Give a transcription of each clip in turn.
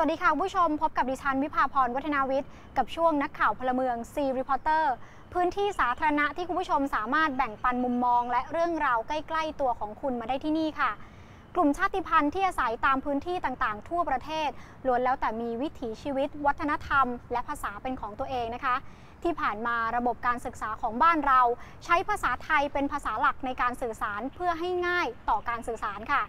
สวัสดีค่ะผู้ชมพบกับดิฉันวิภาพรวัฒนาวิทย์กับช่วงนักข่าวพลเมือง C Reporter พื้นที่สาธารณะที่คุณผู้ชมสามารถแบ่งปันมุมมอง และเรื่องราวใกล้ ๆ ตัวของคุณมาได้ที่นี่ค่ะ กลุ่มชาติพันธุ์ที่อาศัยตามพื้นที่ต่างๆ ทั่วประเทศล้วนแล้วแต่มีวิถีชีวิต วัฒนธรรม และภาษาเป็นของตัวเองนะคะ ที่ผ่านมาระบบการศึกษาของบ้านเรา ใช้ภาษาไทยเป็นภาษาหลักในการสื่อสารเพื่อให้ง่ายต่อการสื่อสารค่ะ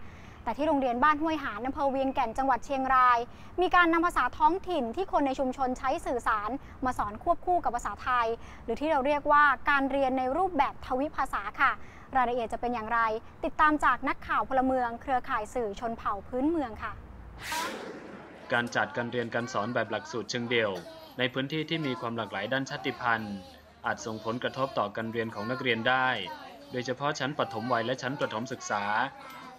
แต่ที่โรงเรียนบ้านห้วยหานอำเภอเวียงแก่นจังหวัดเชียงราย มีการนำภาษาท้องถิ่นที่คนในชุมชนใช้สื่อสาร มาสอนควบคู่กับภาษาไทย หรือที่เราเรียกว่าการเรียนในรูปแบบทวิภาษาค่ะ รายละเอียดจะเป็นอย่างไร ติดตามจากนักข่าวพลเมือง เครือข่ายสื่อชนเผ่าพื้นเมืองค่ะ การจัดการเรียนการสอนแบบหลักสูตรเชิงเดี่ยว ในพื้นที่ที่มีความหลากหลายด้านชาติพันธุ์ อาจส่งผลกระทบต่อการเรียนของนักเรียนได้ โดยเฉพาะชั้นปฐมวัยและชั้นประถมศึกษา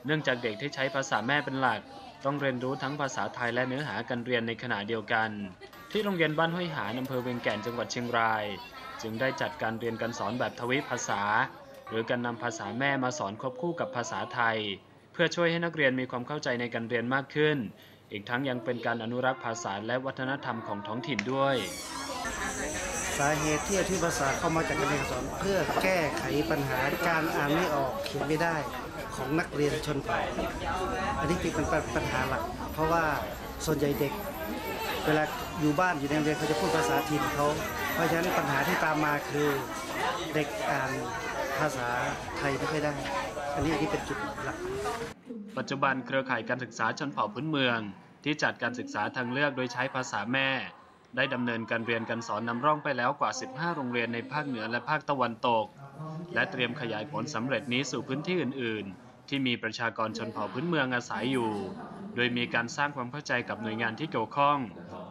เนื่องจากเด็กที่ใช้ภาษาแม่เป็นหลัก ต้องเรียนรู้ทั้งภาษาไทยและเนื้อหาการเรียนในขณะเดียวกัน ที่โรงเรียนบ้านห้วยหานอำเภอเวียงแก่นจังหวัดเชียงราย จึงได้จัดการเรียนการสอนแบบทวิภาษา หรือการนำภาษาแม่มาสอนควบคู่กับภาษาไทย เพื่อช่วยให้นักเรียนมีความเข้าใจในการเรียนมากขึ้น อีกทั้งยังเป็นการอนุรักษ์ภาษาและวัฒนธรรมของท้องถิ่นด้วย สาเหตุที่อธิภาษาเข้ามาจากการเรียนสอน เพื่อแก้ไขปัญหาการอ่านไม่ออกเขียนไม่ได้ของนักเรียนชนเผ่าอันนี้คือเป็นปัญหาหลัก เพราะว่าส่วนใหญ่เด็ก เวลาอยู่บ้านอยู่ในโรงเรียนเขาจะพูดภาษาถิ่นเขาเพราะฉะนั้นปัญหาที่ตามมาคือเด็กอ่านภาษาไทยไม่ค่อยได้ อันนี้อันนี้เป็นจุดหลัก ปัจจุบันเครือข่ายการศึกษาชนเผ่าพื้นเมือง ที่จัดการศึกษาทางเลือกโดยใช้ภาษาแม่ ได้ดำเนินการเรียนการสอนนำร่องไปแล้วกว่า 15 โรงเรียนในภาคเหนือและภาคตะวันตก และเตรียมขยายผลสำเร็จนี้สู่พื้นที่อื่น ๆ ที่มีประชากรชนเผ่าพื้นเมืองอาศัยอยู่ โดยมีการสร้างความเข้าใจกับหน่วยงานที่เกี่ยวข้อง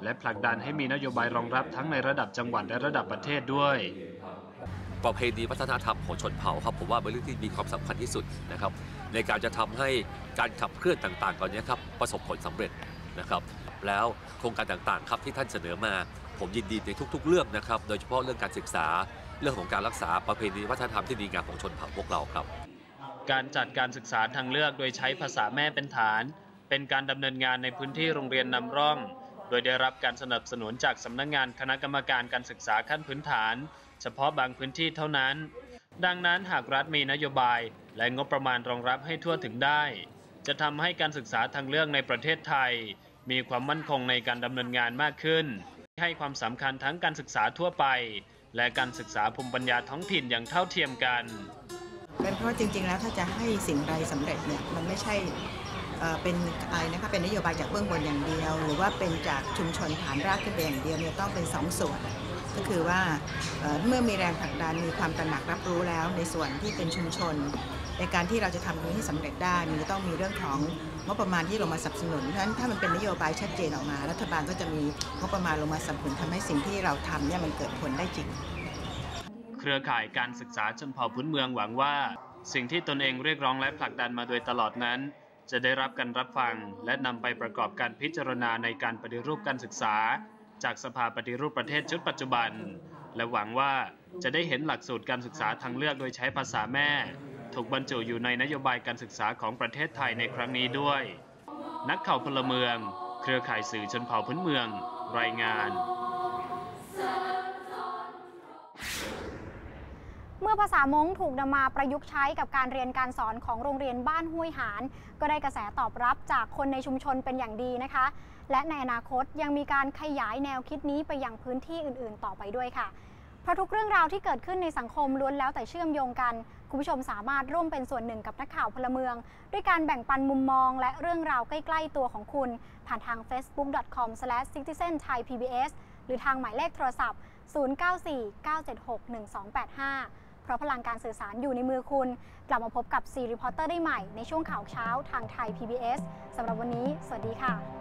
และผลักดันให้มีนโยบายรองรับทั้งในระดับจังหวัดและระดับประเทศด้วยประเพณีวัฒนธรรมของชนเผ่าครับผมว่าเป็นเรื่องที่มีความสำคัญที่สุดนะครับในการจะทำให้การขับเคลื่อนต่างๆตอนนี้ครับประสบผลสำเร็จ นะครับแล้วโครงการต่างๆครับที่ท่านเสนอมา ผมยินดีในทุก ๆ เรื่องนะครับ โดยเฉพาะเรื่องการศึกษาเรื่องของการรักษาประเพณีวัฒนธรรมที่ดีงามของชนเผ่าพวกเราครับ การจัดการศึกษาทางเลือกโดยใช้ภาษาแม่เป็นฐาน เป็นการดำเนินงานในพื้นที่โรงเรียนนำร่อง โดยได้รับการสนับสนุนจากสำนักงงานคณะกรรมการการศึกษาขั้นพื้นฐาน เฉพาะบางพื้นที่เท่านั้น ดังนั้นหากรัฐมีนโยบาย และงบประมาณรองรับให้ทั่วถึงได้ จะทำให้การศึกษาทางเลือกในประเทศไทย มีความมั่นคงในการดำเนินงานมากขึ้น ให้ความสำคัญทั้งการศึกษาทั่วไป และการศึกษาภูมิปัญญาท้องถิ่นอย่างเท่าเทียมกันเป็นเพราะจริง ๆ แล้วถ้าจะให้สิ่งใดสำเร็จเนี่ยมันไม่ใช่เป็นอะไรนะคะเป็นนโยบายจากเบื้องบนอย่างเดียว หรือว่าเป็นจากชุมชนฐานรากขึ้นไปอย่างเดียวเนี่ยต้องเป็นสองส่วน ก็คือว่าเอ่อเมื่อมีแรงผลักดันมีความตระหนักรับรู้แล้วในส่วนที่เป็นชุมชน ในการที่เราจะทำตรงนี้ให้สำเร็จได้มันจะต้องมีเรื่องของงบประมาณที่ลงมาสนับสนุนเพราะฉะนั้นถ้ามันเป็นนโยบายชัดเจนออกมา รัฐบาลก็จะมีงบประมาณลงมาสนับสนุนทำให้สิ่งที่เราทำเนี่ยมันเกิดผลได้จริง เครือข่ายการศึกษาชนเผ่าพื้นเมืองหวังว่า สิ่งที่ตนเองเรียกร้องและผลักดันมาโดยตลอดนั้น จะได้รับการรับฟัง และนำไปประกอบการพิจารณาในการปฏิรูปการศึกษา จากสภาปฏิรูปประเทศชุดปัจจุบัน และหวังว่าจะได้เห็นหลักสูตรการศึกษาทางเลือกโดยใช้ภาษาแม่ ถูกบรรจุอยู่ในนโยบายการศึกษาของประเทศไทยในครั้งนี้ด้วย นักข่าวพลเมือง เครือข่ายสื่อชนเผ่าพื้นเมือง รายงานเมื่อภาษามงถูกนำมาประยุกต์ใช้กับการเรียนการสอนของโรงเรียนบ้านห้วยหาน ก็ได้กระแสตอบรับจากคนในชุมชนเป็นอย่างดีนะคะ และในอนาคตยังมีการขยายแนวคิดนี้ไปยังพื้นที่อื่นๆ ต่อไปด้วยค่ะ เพราะทุกเรื่องราวที่เกิดขึ้นในสังคมล้วนแล้วแต่เชื่อมโยงกัน คุณผู้ชมสามารถร่วมเป็นส่วนหนึ่งกับนักข่าวพลเมือง ด้วยการแบ่งปันมุมมอง และเรื่องราวใกล้ ๆ ตัวของคุณ ผ่านทาง facebook.com/citizenthai.pbs หรือทางหมายเลขโทรศัพท์ 0949761285 เพราะพลังการสื่อสารอยู่ในมือคุณ กลับมาพบกับ C Reporter ได้ใหม่ในช่วงข่าวเช้าทางไทย PBS สำหรับวันนี้ สวัสดีค่ะ